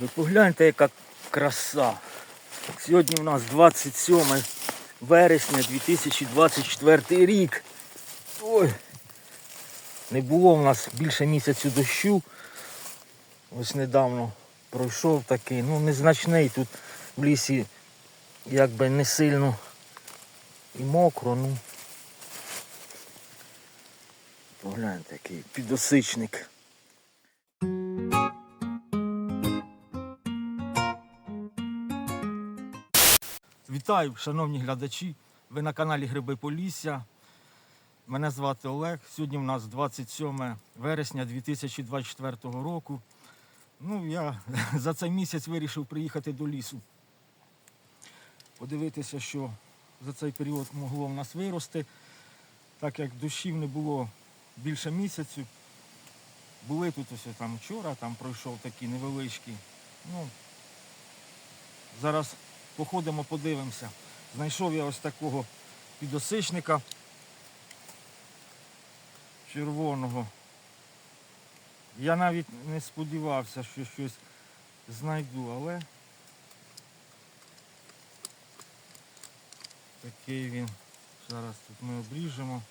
Ви погляньте, яка краса. Сьогодні у нас 27 вересня 2024 рік. Ой. Не було в нас більше місяцю дощу. Ось недавно пройшов такий, ну незначний тут в лісі якби не сильно і мокро, ну. Погляньте, який підосичник. Вітаю, шановні глядачі. Ви на каналі Гриби Полісся. Мене звати Олег. Сьогодні у нас 27 вересня 2024 року. Ну, я за цей місяць вирішив приїхати до лісу. Подивитися, що за цей період могло в нас вирости. Так як дощів не було більше місяцю. Були тут ось там вчора, там пройшов такий невеличкий. Ну, зараз походимо, подивимося. Знайшов я ось такого підосичника червоного. Я навіть не сподівався, що щось знайду, але такий він. Зараз тут ми обріжемо.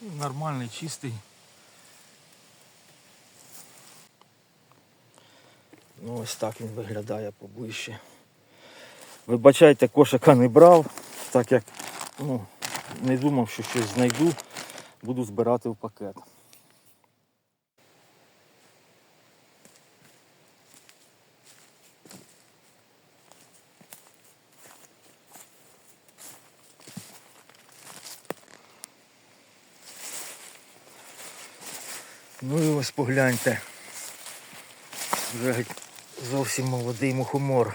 Нормальний, чистий. Ну ось так він виглядає поближче. Вибачайте, кошика не брав, так як ну, не думав, що щось знайду, буду збирати в пакет. Ну і ось погляньте. Вже зовсім молодий мухомор.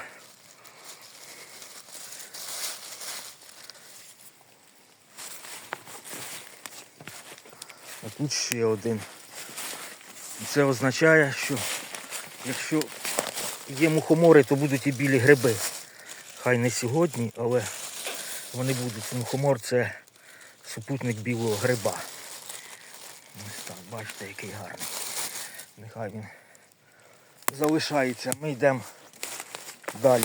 А тут ще один. Це означає, що якщо є мухомори, то будуть і білі гриби. Хай не сьогодні, але вони будуть. Мухомор це супутник білого гриба. Ось так, бачите, який гарний. Нехай він залишається. Ми йдемо далі.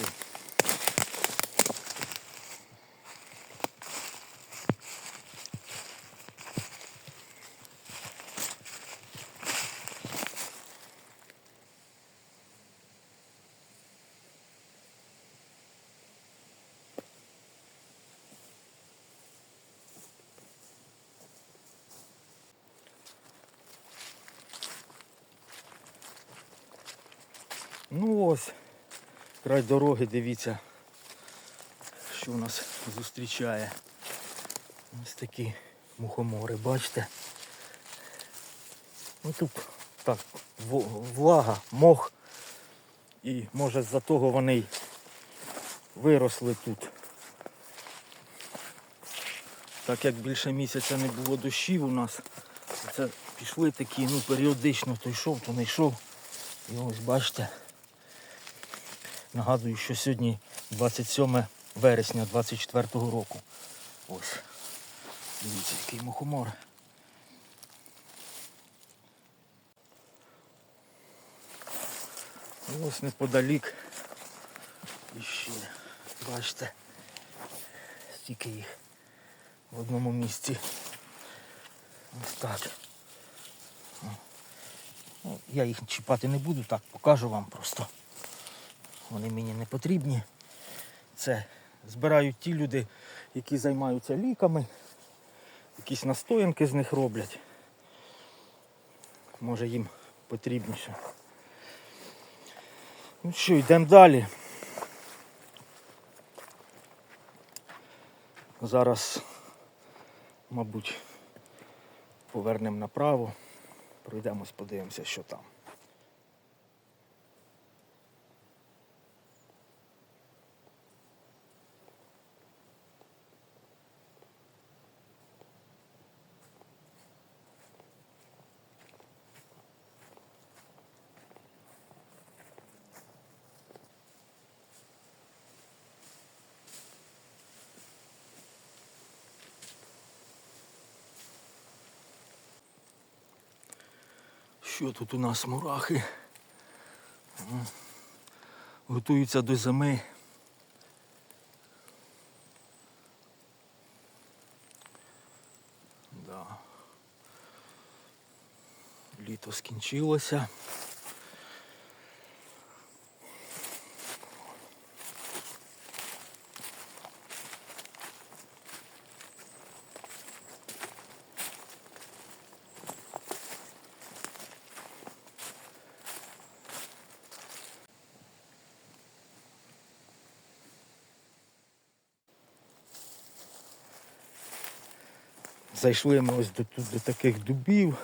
Ну ось, край дороги, дивіться, що нас зустрічає. Ось такі мухомори, бачите? Ну тут так, влага, мох. І може з-за того вони й виросли тут. Так як більше місяця не було дощів у нас, це пішли такі, ну періодично то йшов, то не йшов. І ось бачите. Нагадую, що сьогодні 27 вересня 24 року. Ось. Дивіться, який мухомор. Ось неподалік. Іще, бачите, стільки їх в одному місці. Ось так. Ну, Я їх чіпати не буду, так покажу вам просто. Вони мені не потрібні. Це збирають ті люди, які займаються ліками, якісь настоянки з них роблять. Може їм потрібніше. Ну що, йдемо далі. Зараз, мабуть, повернемо направо, пройдемось, подивимося, що там. Що тут у нас мурахи? Готуються до зими. Да. Літо скінчилося. Зайшли ми ось до, тут, до таких дубів.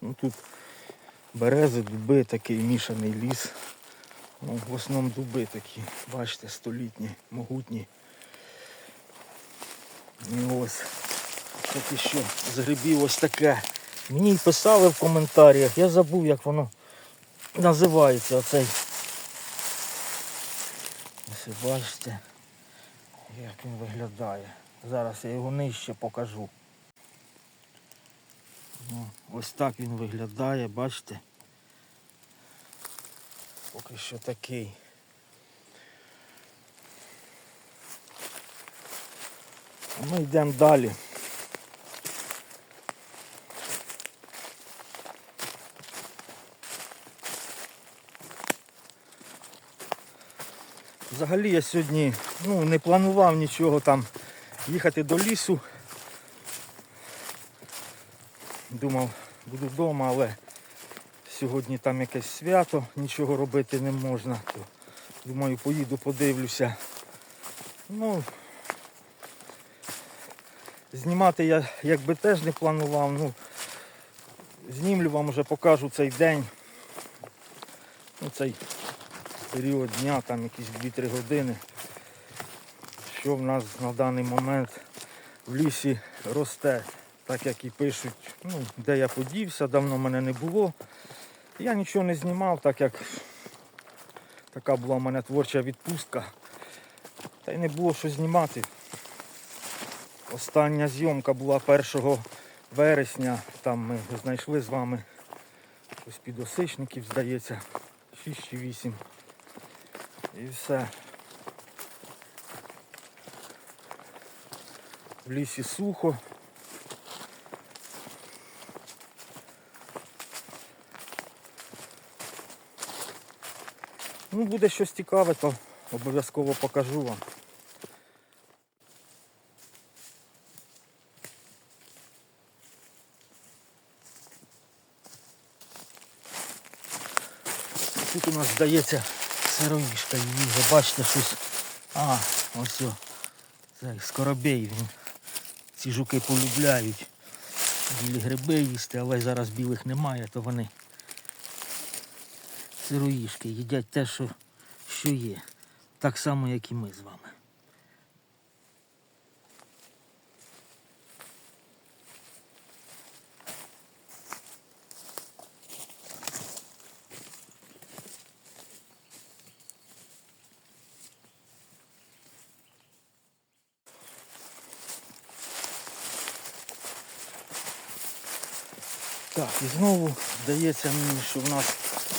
Ну, тут берези, дуби, такий мішаний ліс. Ну, в основному дуби такі, бачите, столітні, могутні. І ось поки що з грибів ось таке. Мені писали в коментарях, я забув, як воно називається оцей. Ось бачите, як він виглядає. Зараз я його нижче покажу. Ось так він виглядає, бачите? Поки що такий. Ми йдемо далі. Взагалі я сьогодні ну, не планував нічого там їхати до лісу. Думав, буду вдома, але сьогодні там якесь свято, нічого робити не можна. То, думаю, поїду, подивлюся. Ну, знімати я якби теж не планував. Ну, знімлю вам вже покажу цей день. Ну, цей період дня, там якісь 2-3 години. Що в нас на даний момент в лісі росте, так як і пишуть, ну, де я подівся, давно мене не було. Я нічого не знімав, так як така була в мене творча відпустка. Та й не було що знімати. Остання зйомка була 1 вересня. Там ми знайшли з вами щось підосичників, здається, 6 чи 8. І все. В лісі сухо. Ну, буде щось цікаве, то обов'язково покажу вам. Тут у нас здається сироїшка її бачите щось. А, ось о. Цей скоробей він. Ці жуки полюбляють. Білі гриби їсти, але зараз білих немає, то вони сироїшки їдять те, що, що є. Так само, як і ми з вами. Так, і знову здається мені, що в нас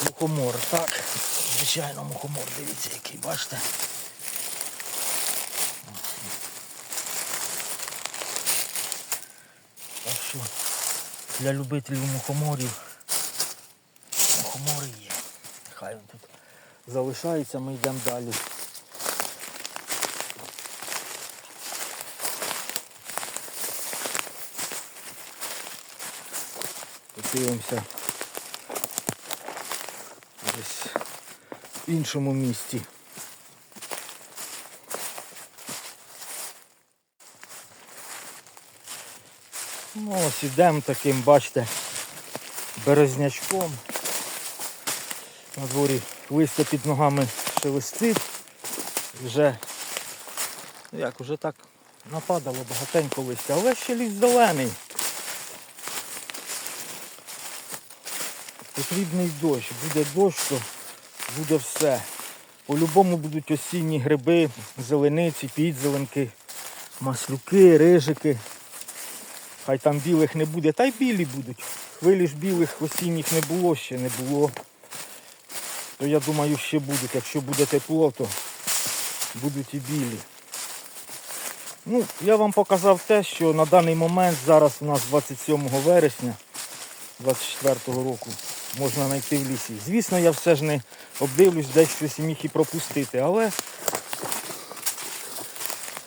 мухомор. Так, звичайно, мухомор, дивіться, який, бачите. Так що для любителів мухоморів мухомори є. Хай він тут залишається, ми йдемо далі. Подивимося десь в іншому місці. Ну ось ідемо таким, бачите, березнячком. На дворі листя під ногами шелестить. Вже, ну як, вже так нападало багатенько листя, але ще ліс зелений. Потрібний дощ. Буде дощ, то буде все. По-любому будуть осінні гриби, зелениці, підзеленки, маслюки, рижики. Хай там білих не буде, та й білі будуть. хвилі ж білих осінніх не було, ще не було. То я думаю, ще будуть. Якщо буде тепло, то будуть і білі. Ну, я вам показав те, що на даний момент зараз у нас 27 вересня 24 року можна знайти в лісі. Звісно, я все ж не обдивлюсь, десь щось міг і пропустити, але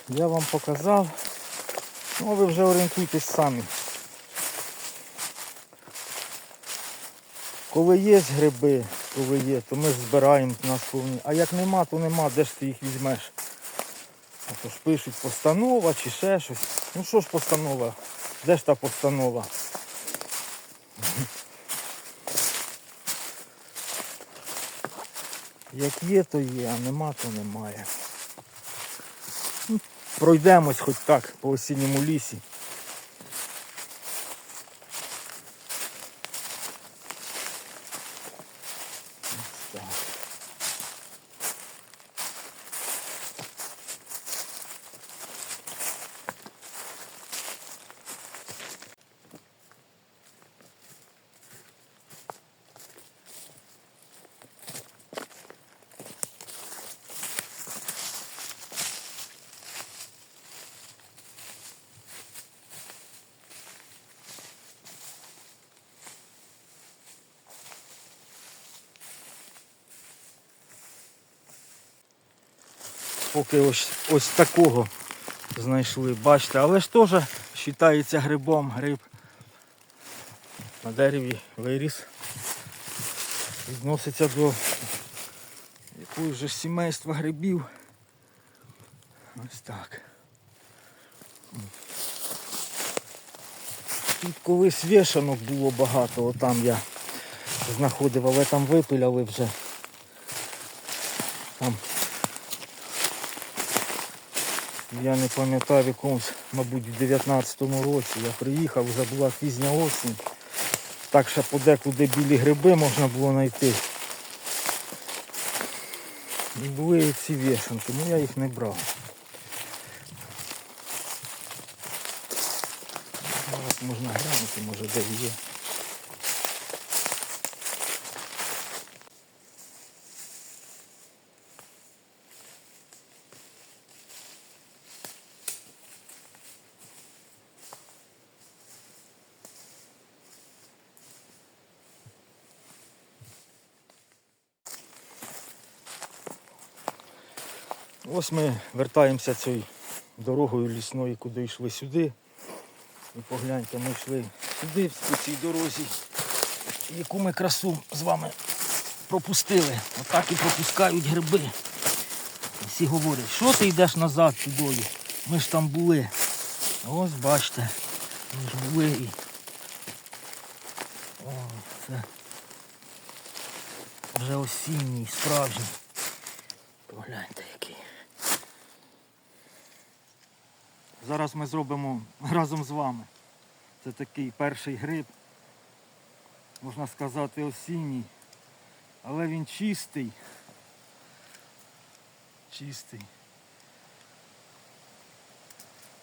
я вам показав. Ну, ви вже орієнтуйтесь самі. Коли є гриби, коли є, то ми збираємо нас повні. А як нема, то нема, де ж ти їх візьмеш? А то ж пишуть постанова чи ще щось. Ну що ж постанова? Де ж та постанова? Як є, то є, а нема, то немає. Ну, Пройдемось хоч так по осінньому лісі. Поки ось, ось такого знайшли, бачите, але ж теж вважається грибом, гриб на дереві виріс. Відноситься до якогось же сімейства грибів. Ось так. Тут колись вішанок було багато, отам я знаходив, але там випиляли вже. Я не пам'ятаю в якомусь, мабуть, в 19-му році я приїхав, вже була пізня осінь. Так що подекуди білі гриби можна було знайти. І були ці вішанки, ну я їх не брав. Зараз можна глянути, може де є. Ось ми вертаємося цією дорогою лісною, куди йшли сюди. І погляньте, ми йшли сюди, по цій дорозі, яку ми красу з вами пропустили. Отак і пропускають гриби. Всі говорять, що ти йдеш назад туди? Ми ж там були. Ось бачите, ми ж були і. О, це вже осінній, справжній. Погляньте Зараз ми зробимо разом з вами. Це такий перший гриб, можна сказати, осінній. Але він чистий. Чистий.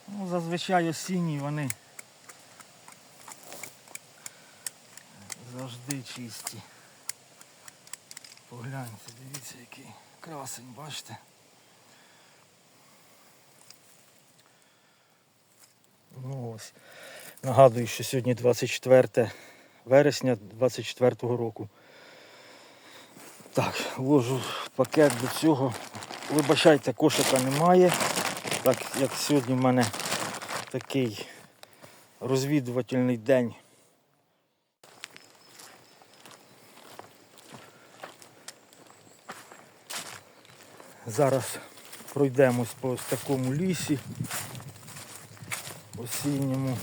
Ну, зазвичай осінні вони завжди чисті. Погляньте, дивіться який красень, бачите? Ну ось. Нагадую, що сьогодні 24 вересня 24 року. Так, вложу пакет до цього. Вибачайте, кошика немає. Так як сьогодні в мене такий розвідувальний день. Зараз пройдемось по такому лісі осінньому.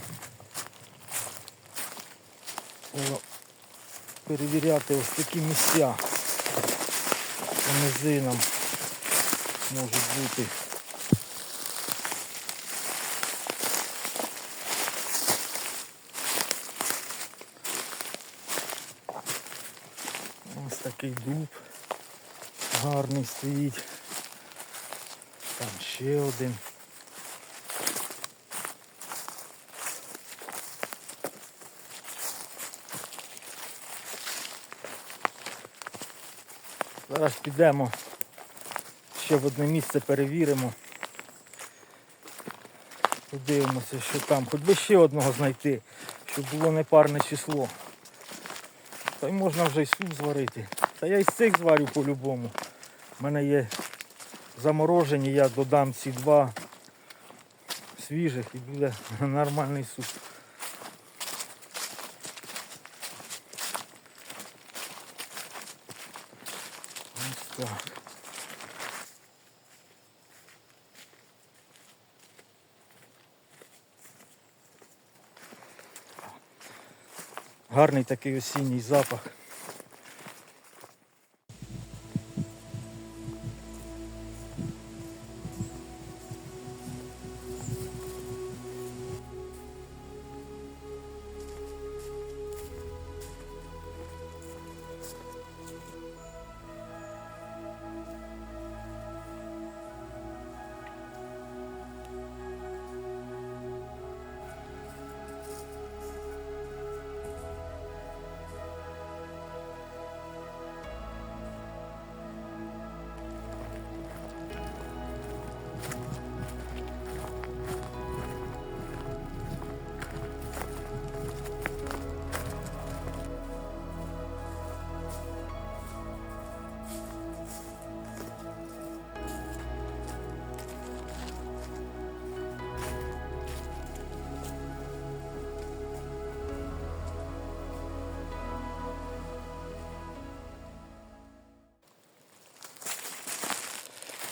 Перевіряти ось такі місця по низинам можуть бути. Ось такий дуб гарний стоїть. Там ще один. Зараз підемо ще в одне місце перевіримо. Подивимося, що там. Хоч би ще одного знайти, щоб було непарне число. Та й можна вже й суп зварити. Та я й з цих зварю по-любому. У мене є заморожені, я додам ці два свіжих і буде нормальний суп. Ось так. Гарний такий осінній запах.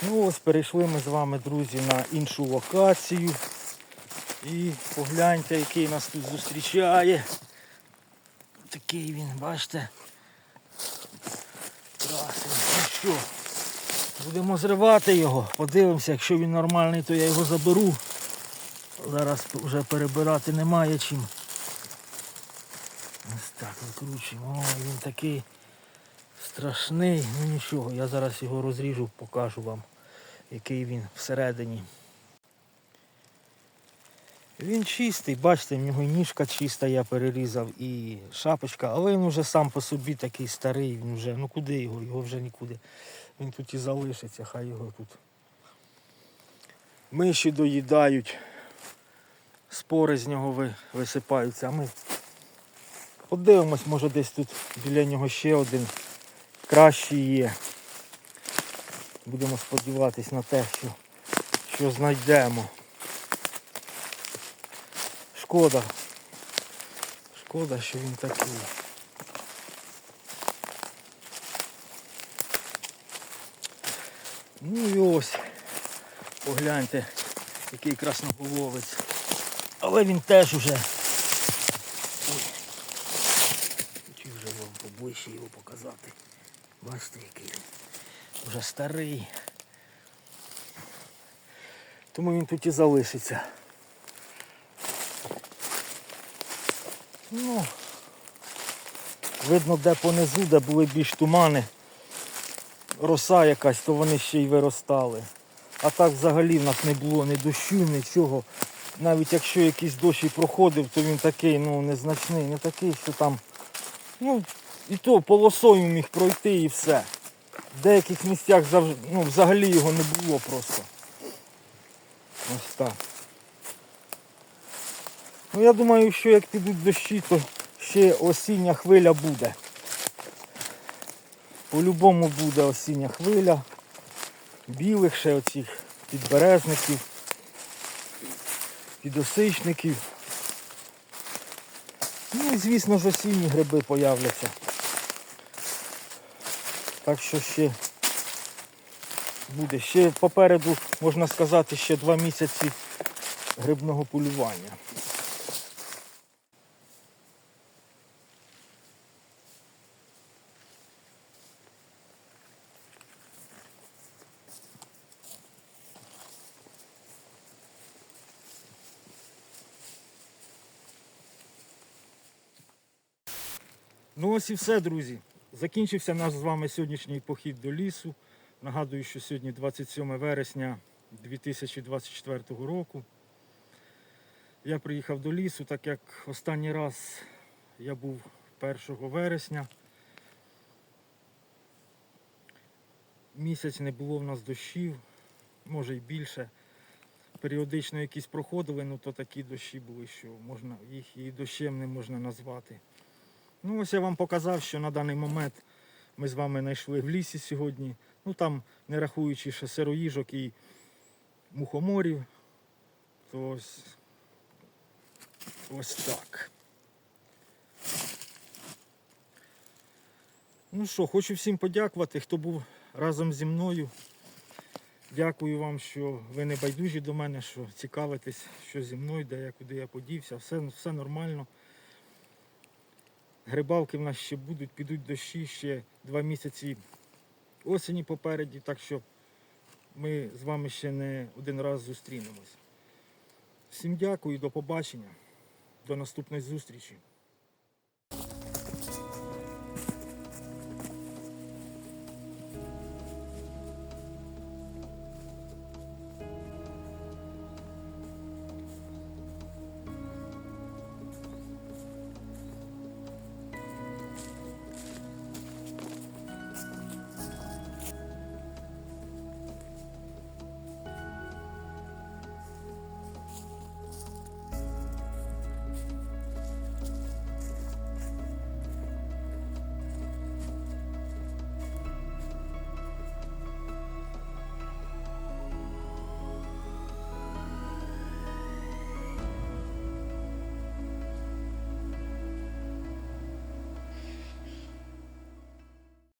Ну ось перейшли ми з вами, друзі, на іншу локацію. І погляньте, який нас тут зустрічає. Такий він, бачите. Красивий. Ну що, будемо зривати його. Подивимося, якщо він нормальний, то я його заберу. Зараз вже перебирати немає чим. Ось так викручуємо. О, він такий страшний. Ну нічого, я зараз його розріжу, покажу вам, який він всередині. Він чистий, бачите, в нього і ніжка чиста, я перерізав, і шапочка, але він вже сам по собі такий старий, він вже, ну куди його, його вже нікуди. Він тут і залишиться, хай його тут. Миші доїдають, спори з нього висипаються, а ми подивимось, може десь тут біля нього ще один кращий є. Будемо сподіватись на те, що, що знайдемо. Шкода. Шкода, що він такий. Ну і ось. Погляньте, який красноголовець. Але він теж уже. Ой. Хочу вже вам поближче його показати. Бачите, який він. Вже старий. Тому він тут і залишиться. Ну, видно, де понизу, де були більш тумани, роса якась, то вони ще й виростали. А так взагалі в нас не було ні дощу, нічого. Навіть якщо якийсь дощ і проходив, то він такий, ну, незначний, не такий, що там, ну, і то полосою міг пройти і все. В деяких місцях ну, взагалі його не було просто. Ось так. Ну я думаю, що як підуть дощі, то ще осіння хвиля буде. По-любому буде осіння хвиля. Білих ще оцих підберезників, підосичників. Ну і звісно ж осінні гриби появляться. Так що ще буде. Ще попереду, можна сказати, ще два місяці грибного полювання. Ну ось і все, друзі. Закінчився наш з вами сьогоднішній похід до лісу. Нагадую, що сьогодні 27 вересня 2024 року. Я приїхав до лісу, так як останній раз я був 1 вересня. місяць не було в нас дощів, може й більше. Періодично якісь проходили, ну то такі дощі були, що можна, їх і дощем не можна назвати. Ну ось я вам показав, що на даний момент ми з вами знайшли в лісі сьогодні. Ну там, не рахуючи ще сироїжок і мухоморів, то ось, ось так. Ну що, хочу всім подякувати, хто був разом зі мною. Дякую вам, що ви не байдужі до мене, що цікавитесь, що зі мною, де я, куди я подівся. Все, все нормально. Грибалки в нас ще будуть, підуть дощі ще два місяці осені попереді, так що ми з вами ще не один раз зустрінемось. Всім дякую, до побачення, до наступної зустрічі.